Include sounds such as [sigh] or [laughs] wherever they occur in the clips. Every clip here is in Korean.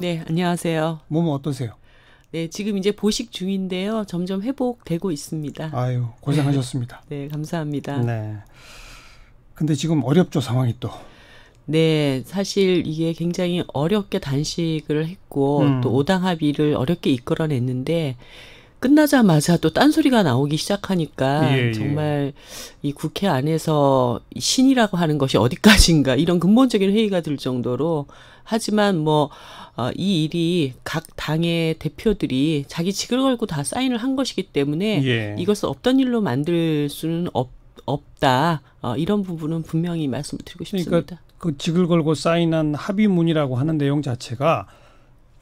네, 안녕하세요. 몸은 어떠세요? 네, 지금 이제 보식 중인데요. 점점 회복되고 있습니다. 아유, 고생하셨습니다. 네, 감사합니다. 네. 근데 지금 어렵죠, 상황이 또. 네, 사실 이게 굉장히 어렵게 단식을 했고 음. 또 오당 합의를 어렵게 이끌어냈는데 끝나자마자 또 딴소리가 나오기 시작하니까 예, 예. 정말 이 국회 안에서 이 신이라고 하는 것이 어디까지인가 이런 근본적인 회의가 들 정도로 하지만 뭐, 어, 이 일이 각 당의 대표들이 자기 직을 걸고 다 사인을 한 것이기 때문에 예. 이것을 없던 일로 만들 수는 없, 없다. 어, 이런 부분은 분명히 말씀을 드리고 싶습니다. 그러니까 그 직을 걸고 사인한 합의문이라고 하는 내용 자체가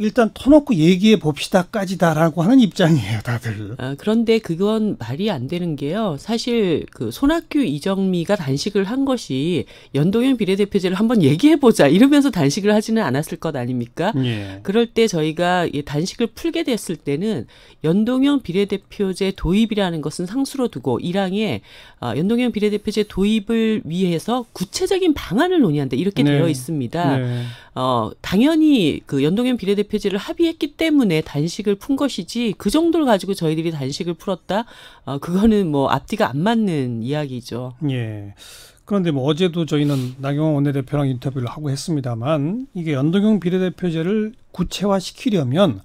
일단 터놓고 얘기해 봅시다까지다라고 하는 입장이에요, 다들. 아, 그런데 그건 말이 안 되는 게요. 사실 그 손학규 이정미가 단식을 한 것이 연동형 비례대표제를 한번 얘기해 보자 이러면서 단식을 하지는 않았을 것 아닙니까? 예. 그럴 때 저희가 이 단식을 풀게 됐을 때는 연동형 비례대표제 도입이라는 것은 상수로 두고 1항에 어, 연동형 비례대표제 도입을 위해서 구체적인 방안을 논의한다 이렇게 네. 되어 있습니다. 네. 어, 당연히 그 연동형 비례대표 제를 합의했기 때문에 단식을 푼 것이지 그 정도를 가지고 저희들이 단식을 풀었다? 어, 그거는 뭐 앞뒤가 안 맞는 이야기죠. 예. 그런데 뭐 어제도 저희는 나경원 원내대표랑 인터뷰를 하고 했습니다만 이게 연동형 비례대표제를 구체화시키려면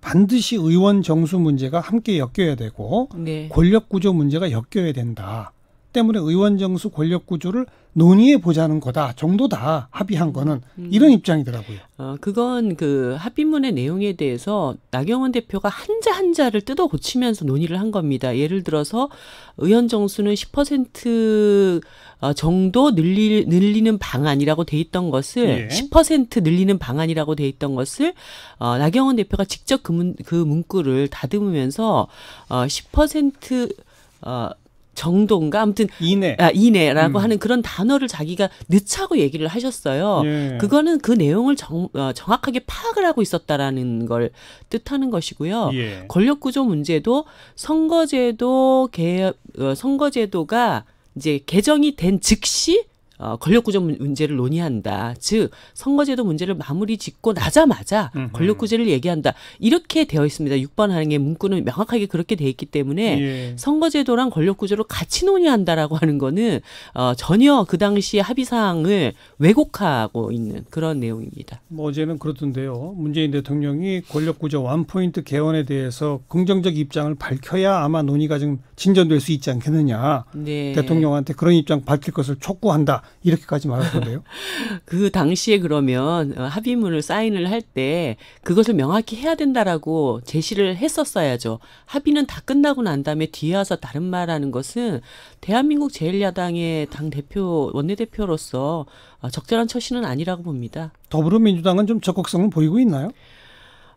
반드시 의원 정수 문제가 함께 엮여야 되고 네. 권력 구조 문제가 엮여야 된다. 때문에 의원 정수 권력 구조를 논의해 보자는 거다 정도다 합의한 거는 이런 입장이더라고요. 어, 그건 그 합의문의 내용에 대해서 나경원 대표가 한자 한자를 뜯어 고치면서 논의를 한 겁니다. 예를 들어서 의원 정수는 10% 어, 정도 늘리, 늘리는 방안이라고 돼 있던 것을 예. 10% 늘리는 방안이라고 돼 있던 것을 어, 나경원 대표가 직접 그, 문, 그 문구를 다듬으면서 어, 10% 어, 정도인가 아무튼 이내. 아, 이내라고 음. 하는 그런 단어를 자기가 늦차고 얘기를 하셨어요. 예. 그거는 그 내용을 정, 어, 정확하게 파악을 하고 있었다라는 걸 뜻하는 것이고요. 예. 권력 구조 문제도 선거제도 개 어, 선거제도가 이제 개정이 된 즉시 어, 권력구조 문- 문제를 논의한다. 즉 선거제도 문제를 마무리 짓고 나자마자 음흠. 권력구제를 얘기한다. 이렇게 되어 있습니다. 6번 항의 문구는 명확하게 그렇게 되어 있기 때문에 예. 선거제도랑 권력구조를 같이 논의한다라고 하는 거는 어, 전혀 그 당시의 합의 사항을 왜곡하고 있는 그런 내용입니다. 뭐 어제는 그렇던데요. 문재인 대통령이 권력구조 원포인트 개헌에 대해서 긍정적 입장을 밝혀야 아마 논의가 좀 진전될 수 있지 않겠느냐. 네. 대통령한테 그런 입장 밝힐 것을 촉구한다. 이렇게까지 말하던데요. [laughs] 그 당시에 그러면 어, 합의문을 사인을 할 때 그것을 명확히 해야 된다라고 제시를 했었어야죠. 합의는 다 끝나고 난 다음에 뒤에 와서 다른 말하는 것은 대한민국 제1야당의 당 대표 원내대표로서 어, 적절한 처신은 아니라고 봅니다. 더불어민주당은 좀 적극성을 보이고 있나요?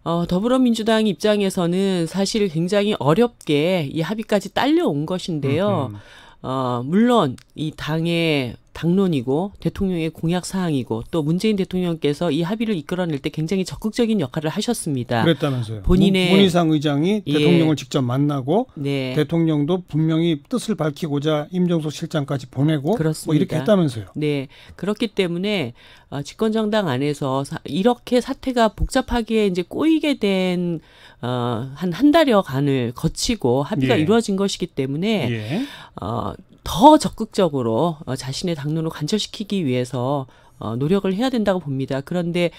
어, 더불어민주당 입장에서는 사실 굉장히 어렵게 이 합의까지 딸려온 것인데요. 음흠. 어, 물론 이 당의 당론이고 대통령의 공약 사항이고 또 문재인 대통령께서 이 합의를 이끌어낼 때 굉장히 적극적인 역할을 하셨습니다. 그랬다면서요. 본인의- 문- 문희상 의장이 예. 대통령을 직접 만나고 네. 대통령도 분명히 뜻을 밝히고자 임종석 실장까지 보내고 뭐 그렇습니다. 이렇게 했다면서요. 네. 그렇기 때문에 어, 집권 정당 안에서 사- 이렇게 사태가 복잡하게 이제 꼬이게 된 어, 한 한 달여 간을 거치고 합의가 예. 이루어진 것이기 때문에 예. 어, 더 적극적으로 어, 자신의 당론을 관철시키기 위해서 어, 노력을 해야 된다고 봅니다. 그런데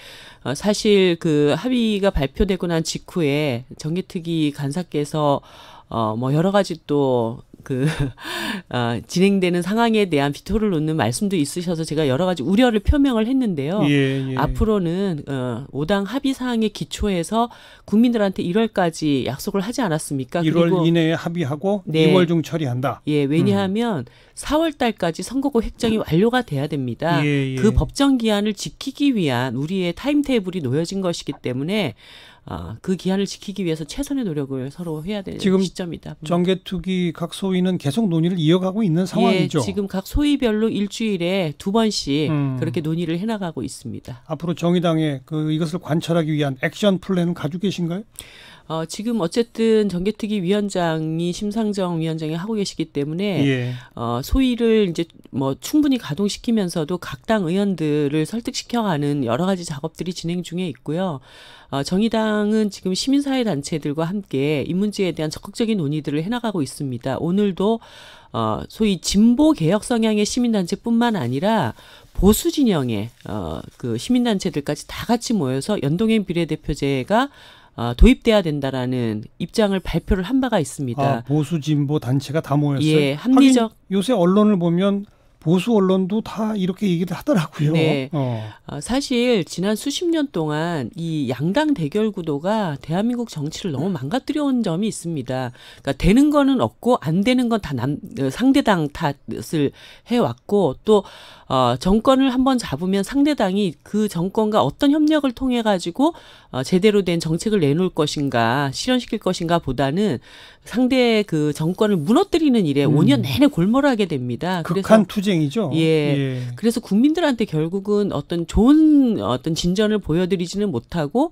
어, 사실 그 합의가 발표되고 난 직후에 정기특위 간사께서 어, 뭐 여러 가지 또 그, [laughs] 어, 진행되는 상황에 대한 비토를 놓는 말씀도 있으셔서 제가 여러 가지 우려를 표명을 했는데요. 예, 예. 앞으로는 어, 오당 합의 사항에 기초해서 국민들한테 1월까지 약속을 하지 않았습니까? 1월 그리고 이내에 합의하고 네. 2월 중 처리한다. 예, 왜냐하면 4월 달까지 선거구 획정이 완료가 돼야 됩니다. 예, 예. 그 법정 기한을 지키기 위한 우리의 타임테이블이 놓여진 것이기 때문에 어, 그 기한을 지키기 위해서 최선의 노력을 서로 해야 될 지금 시점이다. 정개특위 각 소위는 계속 논의를 이어가고 있는 상황이죠. 예, 지금 각 소위별로 일주일에 두 번씩 음. 그렇게 논의를 해나가고 있습니다. 앞으로 정의당의 그 이것을 관철하기 위한 액션 플랜은 가지고 계신가요? 어, 지금 어쨌든 정개특위 위원장이 심상정 위원장이 하고 계시기 때문에 예. 어, 소위를 이제 뭐 충분히 가동시키면서도 각 당 의원들을 설득시켜가는 여러 가지 작업들이 진행 중에 있고요. 어, 정의당은 지금 시민사회 단체들과 함께 이 문제에 대한 적극적인 논의들을 해나가고 있습니다. 오늘도 어, 소위 진보 개혁 성향의 시민단체뿐만 아니라 보수 진영의 어, 그 시민단체들까지 다 같이 모여서 연동형 비례대표제가 어, 도입돼야 된다라는 입장을 발표를 한 바가 있습니다. 아, 보수 진보 단체가 다 모였어요. 예, 합리적 요새 언론을 보면 보수 언론도 다 이렇게 얘기를 하더라고요. 네. 어. 어, 사실 지난 수십 년 동안 이 양당 대결 구도가 대한민국 정치를 너무 망가뜨려 온 점이 있습니다. 그러니까 되는 거는 없고 안 되는 건 다 남 상대당 탓을 해왔고 또 어, 정권을 한번 잡으면 상대당이 그 정권과 어떤 협력을 통해 가지고 어, 제대로 된 정책을 내놓을 것인가 실현시킬 것인가 보다는 상대 그 정권을 무너뜨리는 일에 음. 5년 내내 골몰하게 됩니다. 극한 투쟁 이죠. 예. 그래서 국민들한테 결국은 어떤 좋은 어떤 진전을 보여드리지는 못하고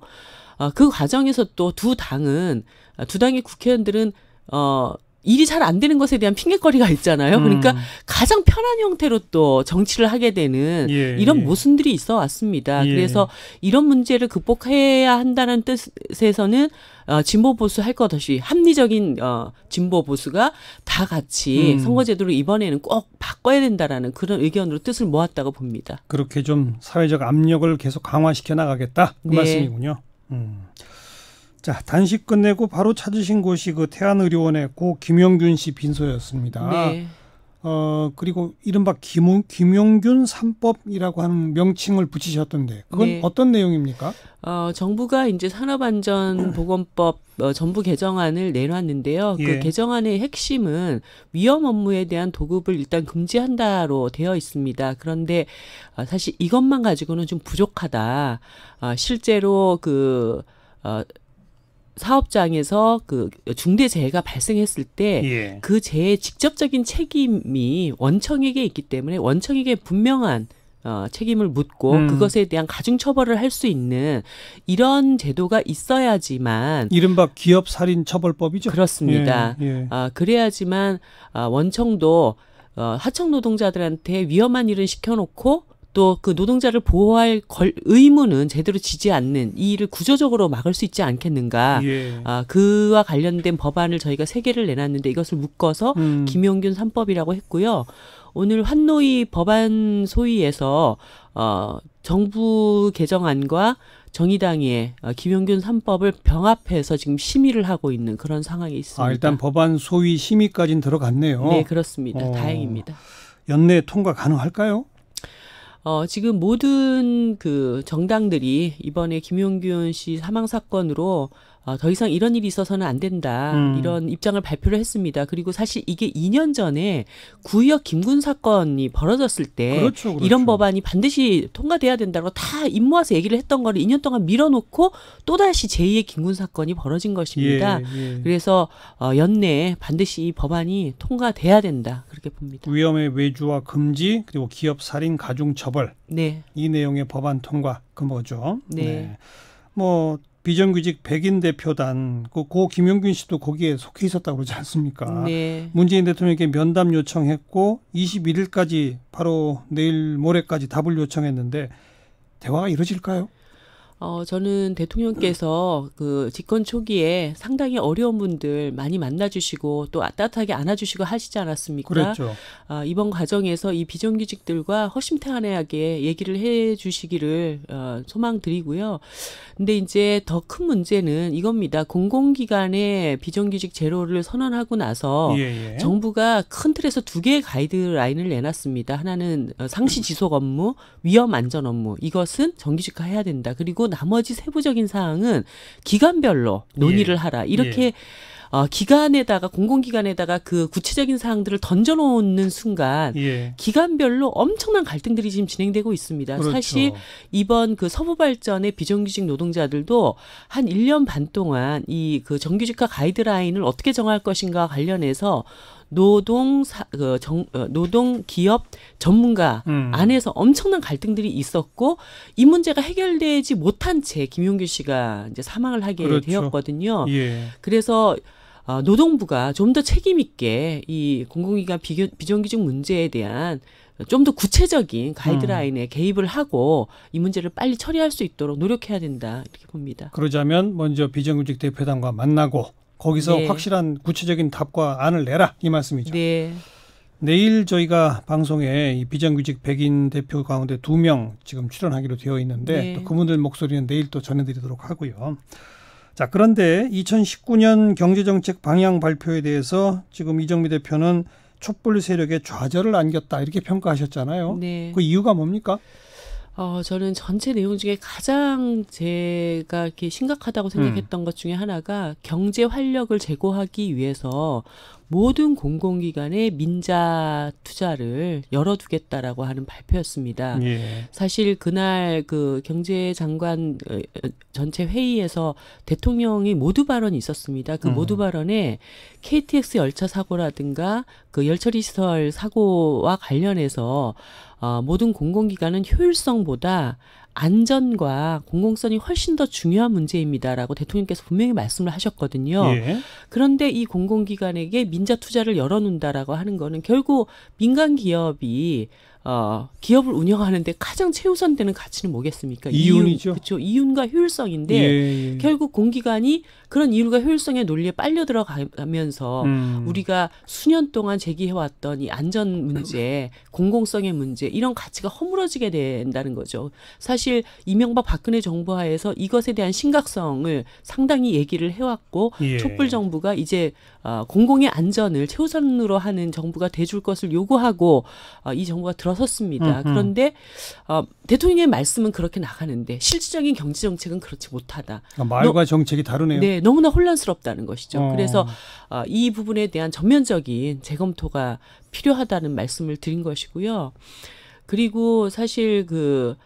어, 그 과정에서 또 두 당은 어, 두 당의 국회의원들은 어 일이 잘 안 되는 것에 대한 핑계거리가 있잖아요. 그러니까 음. 가장 편한 형태로 또 정치를 하게 되는 예, 이런 예. 모순들이 있어 왔습니다. 예. 그래서 이런 문제를 극복해야 한다는 뜻에서는 어, 진보 보수 할 것 없이 합리적인 어, 진보 보수가 다 같이 음. 선거제도를 이번에는 꼭 바꿔야 된다라는 그런 의견으로 뜻을 모았다고 봅니다. 그렇게 좀 사회적 압력을 계속 강화시켜 나가겠다 그 네. 말씀이군요. 음. 자 단식 끝내고 바로 찾으신 곳이 그 태안의료원의 고 김용균 씨 빈소였습니다. 네. 어 그리고 이른바 김, 김용균 삼법이라고 하는 명칭을 붙이셨던데 그건 네. 어떤 내용입니까? 어, 정부가 이제 산업안전보건법 [clears throat] 어, 전부 개정안을 내놨는데요. 예. 그 개정안의 핵심은 위험 업무에 대한 도급을 일단 금지한다로 되어 있습니다. 그런데 어, 사실 이것만 가지고는 좀 부족하다. 어, 실제로 그 어, 사업장에서 그 중대 재해가 발생했을 때 예. 그 재해 직접적인 책임이 원청에게 있기 때문에 원청에게 분명한 어, 책임을 묻고 음. 그것에 대한 가중 처벌을 할 수 있는 이런 제도가 있어야지만 이른바 기업 살인 처벌법이죠. 그렇습니다. 예, 예. 아, 그래야지만 아, 원청도 어, 하청 노동자들한테 위험한 일을 시켜놓고 또 그 노동자를 보호할 걸, 의무는 제대로 지지 않는 이 일을 구조적으로 막을 수 있지 않겠는가. 예. 아, 그와 관련된 법안을 저희가 세 개를 내놨는데 이것을 묶어서 음. 김용균 3법이라고 했고요. 오늘 환노위 법안 소위에서 어, 정부 개정안과 정의당의 어, 김용균 3법을 병합해서 지금 심의를 하고 있는 그런 상황이 있습니다. 아 일단 법안 소위 심의까지는 들어갔네요. 네, 그렇습니다. 어. 다행입니다. 연내 통과 가능할까요? 어, 지금 모든 그 정당들이 이번에 김용균 씨 사망 사건으로 어, 더 이상 이런 일이 있어서는 안 된다. 음. 이런 입장을 발표를 했습니다. 그리고 사실 이게 2년 전에 구의역 김군 사건이 벌어졌을 때 그렇죠, 그렇죠. 이런 법안이 반드시 통과돼야 된다고 다 입모아서 얘기를 했던 거를 2년 동안 밀어놓고 또 다시 제2의 김군 사건이 벌어진 것입니다. 예, 예. 그래서 어, 연내에 반드시 이 법안이 통과돼야 된다. 그렇게 봅니다. 위험의 외주와 금지 그리고 기업 살인 가중 처벌 네. 이 내용의 법안 통과 그 뭐죠? 네. 뭐 비정규직 백인 대표단 그 고 김용균 씨도 거기에 속해 있었다고 그러지 않습니까? 네. 문재인 대통령에게 면담 요청했고 21일까지 바로 내일 모레까지 답을 요청했는데 대화가 이루어질까요? 어, 저는 대통령께서 그 집권 초기에 상당히 어려운 분들 많이 만나주시고 또 따뜻하게 안아주시고 하시지 않았습니까? 그랬죠. 아, 이번 과정에서 이 비정규직들과 허심탄회하게 얘기를 해 주시기를 어, 소망드리고요. 근데 이제 더 큰 문제는 이겁니다. 공공기관의 비정규직 제로를 선언하고 나서 예, 예. 정부가 큰 틀에서 두 개의 가이드라인을 내놨습니다. 하나는 어, 상시 지속 업무, 위험 안전 업무. 이것은 정규직화 해야 된다. 그리고 나머지 세부적인 사항은 기관별로 논의를 예. 하라. 이렇게 어, 기관에다가 공공기관에다가 그 구체적인 사항들을 던져놓는 순간 예. 기관별로 엄청난 갈등들이 지금 진행되고 있습니다. 그렇죠. 사실 이번 그 서부발전의 비정규직 노동자들도 한 1년 반 동안 이 그 정규직화 가이드라인을 어떻게 정할 것인가 관련해서 노동 사, 그 정, 어, 노동 기업 전문가 음. 안에서 엄청난 갈등들이 있었고 이 문제가 해결되지 못한 채 김용규 씨가 이제 사망을 하게 그렇죠. 되었거든요. 예. 그래서 어, 노동부가 좀 더 책임 있게 이 공공기관 비교, 비정규직 문제에 대한 좀 더 구체적인 가이드라인에 개입을 하고 이 문제를 빨리 처리할 수 있도록 노력해야 된다 이렇게 봅니다. 그러자면 먼저 비정규직 대표단과 만나고 거기서 네. 확실한 구체적인 답과 안을 내라 이 말씀이죠. 네, 내일 저희가 방송에 이 비정규직 백인 대표 가운데 두 명 지금 출연하기로 되어 있는데 네. 또 그분들 목소리는 내일 또 전해드리도록 하고요. 자 그런데 2019년 경제정책 방향 발표에 대해서 지금 이정미 대표는 촛불 세력에 좌절을 안겼다 이렇게 평가하셨잖아요. 네. 그 이유가 뭡니까? 어, 저는 전체 내용 중에 가장 제가 이렇게 심각하다고 생각했던 것 중에 하나가 경제 활력을 제고하기 위해서 모든 공공기관의 민자 투자를 열어두겠다라고 하는 발표였습니다. 예. 사실 그날 그 경제장관 어, 어, 전체 회의에서 대통령이 모두 발언이 있었습니다. 그 음. 모두 발언에 KTX 열차 사고라든가 그 열처리 시설 사고와 관련해서 어, 모든 공공기관은 효율성보다 안전과 공공성이 훨씬 더 중요한 문제입니다라고 대통령께서 분명히 말씀을 하셨거든요. 예. 그런데 이 공공기관에게 민자 투자를 열어놓는다라고 하는 거는 결국 민간 기업이 어 기업을 운영하는데 가장 최우선되는 가치는 뭐겠습니까? 이윤이죠. 그렇죠. 이윤과 효율성인데 예, 예. 결국 공기관이 그런 이윤과 효율성의 논리에 빨려 들어가면서 음. 우리가 수년 동안 제기해왔던 이 안전 문제, 공공성의 문제 이런 가치가 허물어지게 된다는 거죠. 사실 이명박 박근혜 정부 하에서 이것에 대한 심각성을 상당히 얘기를 해왔고 예. 촛불 정부가 이제 어, 공공의 안전을 최우선으로 하는 정부가 돼줄 것을 요구하고 어, 이 정부가 들어 섰습니다. 음, 음. 그런데 어, 대통령의 말씀은 그렇게 나가는데 실질적인 경제 정책은 그렇지 못하다. 아, 말과 정책이 다르네요. 네, 너무나 혼란스럽다는 것이죠. 어. 그래서 어, 이 부분에 대한 전면적인 재검토가 필요하다는 말씀을 드린 것이고요. 그리고 사실 그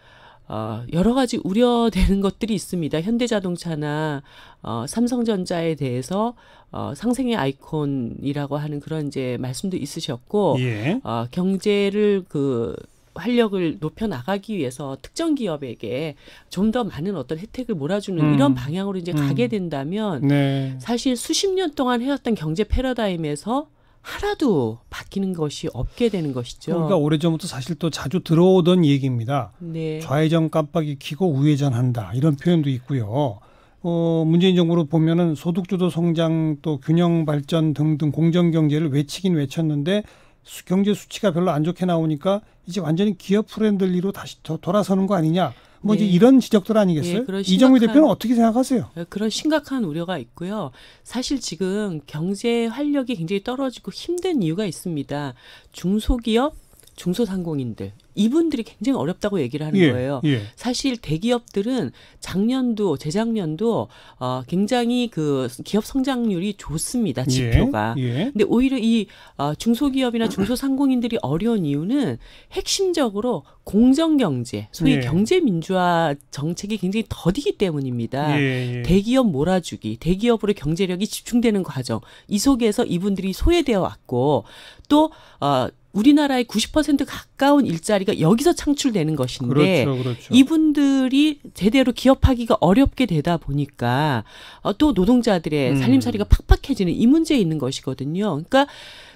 어, 여러 가지 우려되는 것들이 있습니다. 현대자동차나 어, 삼성전자에 대해서 어, 상생의 아이콘이라고 하는 그런 이제 말씀도 있으셨고 예. 어, 경제를 그 활력을 높여 나가기 위해서 특정 기업에게 좀 더 많은 어떤 혜택을 몰아주는 음. 이런 방향으로 이제 음. 가게 된다면 네. 사실 수십 년 동안 해왔던 경제 패러다임에서 하나도 바뀌는 것이 없게 되는 것이죠. 그러니까 오래전부터 사실 또 자주 들어오던 얘기입니다. 네. 좌회전 깜빡이 켜고 우회전한다 이런 표현도 있고요. 어, 문재인 정부로 보면은 소득주도 성장 또 균형 발전 등등 공정 경제를 외치긴 외쳤는데 수- 경제 수치가 별로 안 좋게 나오니까 이제 완전히 기업 프렌들리로 다시 더 돌아서는 거 아니냐. 뭐 이제 네. 이런 지적들 아니겠어요? 예, 그런 이정미 대표는 어떻게 생각하세요? 그런 심각한 우려가 있고요. 사실 지금 경제 활력이 굉장히 떨어지고 힘든 이유가 있습니다. 중소기업, 중소상공인들 이분들이 굉장히 어렵다고 얘기를 하는 예, 거예요. 예. 사실 대기업들은 작년도 재작년도 어 굉장히 그 기업 성장률이 좋습니다. 지표가. 예, 예. 근데 오히려 이 어, 중소기업이나 중소상공인들이 어려운 이유는 핵심적으로 공정 경제, 소위 예. 경제 민주화 정책이 굉장히 더디기 때문입니다. 예, 예. 대기업 몰아주기, 대기업으로 경제력이 집중되는 과정, 이 속에서 이분들이 소외되어 왔고 또 어, 우리나라의 90% 가까운 일자리가 여기서 창출되는 것인데 그렇죠, 그렇죠. 이분들이 제대로 기업하기가 어렵게 되다 보니까 어, 또 노동자들의 음. 살림살이가 팍팍해지는 이 문제에 있는 것이거든요. 그러니까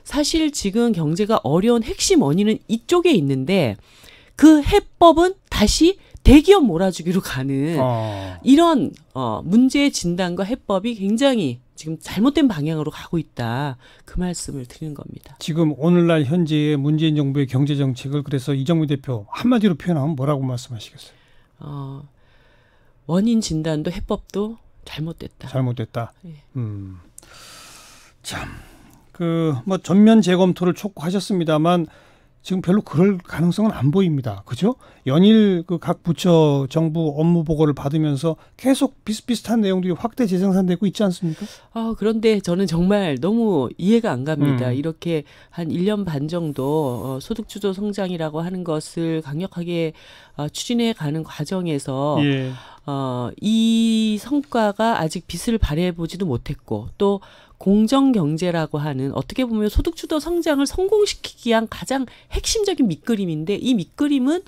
사실 지금 경제가 어려운 핵심 원인은 이쪽에 있는데 그 해법은 다시 대기업 몰아주기로 가는 어. 이런 어, 문제의 진단과 해법이 굉장히 지금 잘못된 방향으로 가고 있다. 그 말씀을 드리는 겁니다. 지금 오늘날 현재의 문재인 정부의 경제 정책을 그래서 이정미 대표 한마디로 표현하면 뭐라고 말씀하시겠어요? 어, 원인 진단도 해법도 잘못됐다. 잘못됐다. 예. 음. 참. 그 뭐 전면 재검토를 촉구하셨습니다만 지금 별로 그럴 가능성은 안 보입니다. 그죠? 연일 그 각 부처 정부 업무 보고를 받으면서 계속 비슷비슷한 내용들이 확대 재생산되고 있지 않습니까? 아, 그런데 저는 정말 너무 이해가 안 갑니다. 음. 이렇게 한 1년 반 정도 어, 소득주도 성장이라고 하는 것을 강력하게 어, 추진해 가는 과정에서 예. 어, 이 성과가 아직 빛을 발해 보지도 못했고 또 공정 경제라고 하는 어떻게 보면 소득 주도 성장을 성공시키기 위한 가장 핵심적인 밑그림인데 이 밑그림은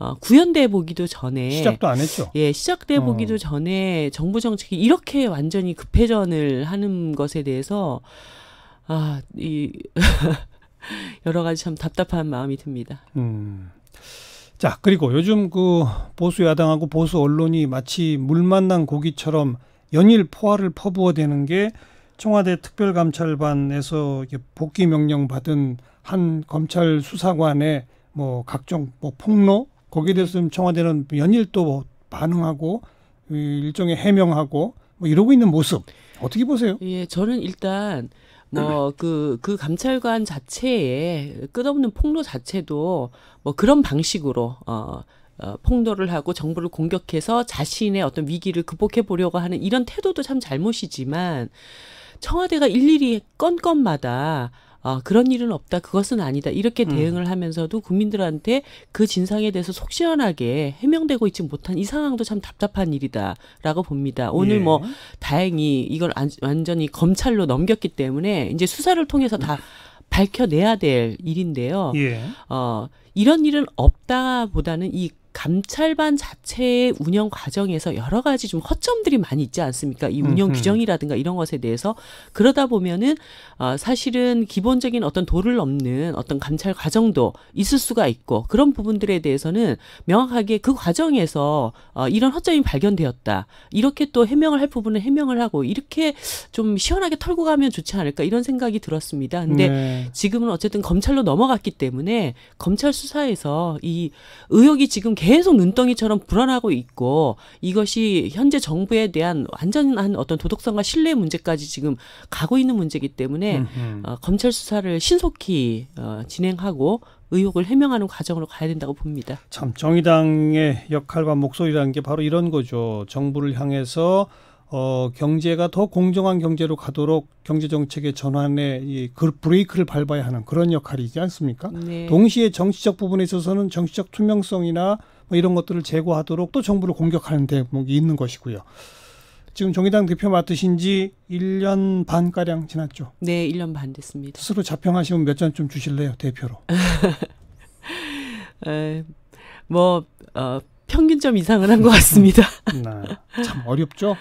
어, 구현돼 보기도 전에 시작도 안 했죠. 예, 시작돼 어. 보기도 전에 정부 정책이 이렇게 완전히 급회전을 하는 것에 대해서 아, 이 [laughs] 여러 가지 참 답답한 마음이 듭니다. 음. 자, 그리고 요즘 그 보수 야당하고 보수 언론이 마치 물 만난 고기처럼 연일 포화를 퍼부어대는 게 청와대 특별감찰반에서 복귀 명령 받은 한 검찰 수사관의 뭐 각종 뭐 폭로 거기에 대해서 좀 청와대는 연일 또 반응하고 이 일종의 해명하고 뭐 이러고 있는 모습 어떻게 보세요? 예, 저는 일단 뭐그그 감찰관 자체에 끝없는 폭로 자체도 뭐 그런 방식으로 어 어, 폭로를 하고 정부를 공격해서 자신의 어떤 위기를 극복해 보려고 하는 이런 태도도 참 잘못이지만 청와대가 일일이 건건마다 어, 그런 일은 없다, 그것은 아니다 이렇게 음. 대응을 하면서도 국민들한테 그 진상에 대해서 속 시원하게 해명되고 있지 못한 이 상황도 참 답답한 일이다라고 봅니다. 오늘 예. 뭐 다행히 이걸 안- 완전히 검찰로 넘겼기 때문에 이제 수사를 통해서 다 밝혀내야 될 일인데요. 예. 어, 이런 일은 없다보다는 이 감찰반 자체의 운영 과정에서 여러 가지 좀 허점들이 많이 있지 않습니까? 이 운영. 규정이라든가 이런 것에 대해서 그러다 보면은 어, 사실은 기본적인 어떤 도를 넘는 어떤 감찰 과정도 있을 수가 있고 그런 부분들에 대해서는 명확하게 그 과정에서 어, 이런 허점이 발견되었다. 이렇게 또 해명을 할 부분은 해명을 하고 이렇게 좀 시원하게 털고 가면 좋지 않을까 이런 생각이 들었습니다. 근데 네. 지금은 어쨌든 검찰로 넘어갔기 때문에 검찰 수사에서 이 의혹이 지금 계속 눈덩이처럼 불어나고 있고 이것이 현재 정부에 대한 완전한 어떤 도덕성과 신뢰 문제까지 지금 가고 있는 문제이기 때문에 음흠. 어, 검찰 수사를 신속히 어, 진행하고 의혹을 해명하는 과정으로 가야 된다고 봅니다. 참 정의당의 역할과 목소리라는 게 바로 이런 거죠. 정부를 향해서 어, 경제가 더 공정한 경제로 가도록 경제 정책의 전환에 이 그 브레이크를 밟아야 하는 그런 역할이지 않습니까? 네. 동시에 정치적 부분에 있어서는 정치적 투명성이나 뭐 이런 것들을 제고하도록 또 정부를 공격하는 대목이 있는 것이고요. 지금 정의당 대표 맡으신 지 1년 반 가량 지났죠. 네, 1년 반 됐습니다. 스스로 자평하시면 몇점좀 주실래요, 대표로? [laughs] 에, 뭐 어, 평균점 이상은 한 것 같습니다. [laughs] 네. 참 어렵죠.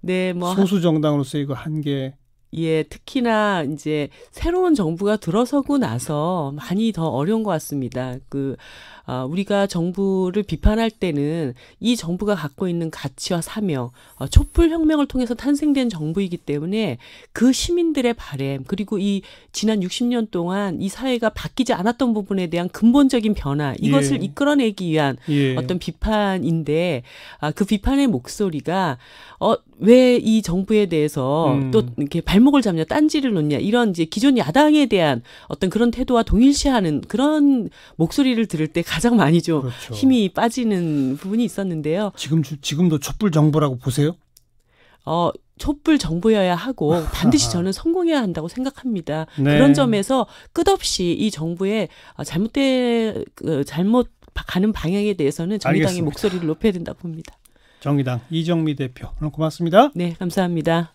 네, 뭐 소수 정당으로서 이거 한계 예, 특히나 이제 새로운 정부가 들어서고 나서 많이 더 어려운 것 같습니다. 그, 아, 우리가 정부를 비판할 때는 이 정부가 갖고 있는 가치와 사명, 어, 촛불 혁명을 통해서 탄생된 정부이기 때문에 그 시민들의 바램, 그리고 이 지난 60년 동안 이 사회가 바뀌지 않았던 부분에 대한 근본적인 변화, 이것을 예. 이끌어내기 위한 예. 어떤 비판인데 아, 그 비판의 목소리가 어, 왜 이 정부에 대해서 음. 또 이렇게 발 목을 잡냐, 딴지를 놓냐 이런 이제 기존 야당에 대한 어떤 그런 태도와 동일시하는 그런 목소리를 들을 때 가장 많이 좀 그렇죠. 힘이 빠지는 부분이 있었는데요. 지금 주- 지금도 촛불 정부라고 보세요? 어, 촛불 정부여야 하고 반드시 저는 성공해야 한다고 생각합니다. 네. 그런 점에서 끝없이 이 정부의 어, 잘못된 그 잘못 가는 방향에 대해서는 정의당의 알겠습니다. 목소리를 높여야 된다고 봅니다. 정의당 이정미 대표 오늘 고맙습니다. 네, 감사합니다.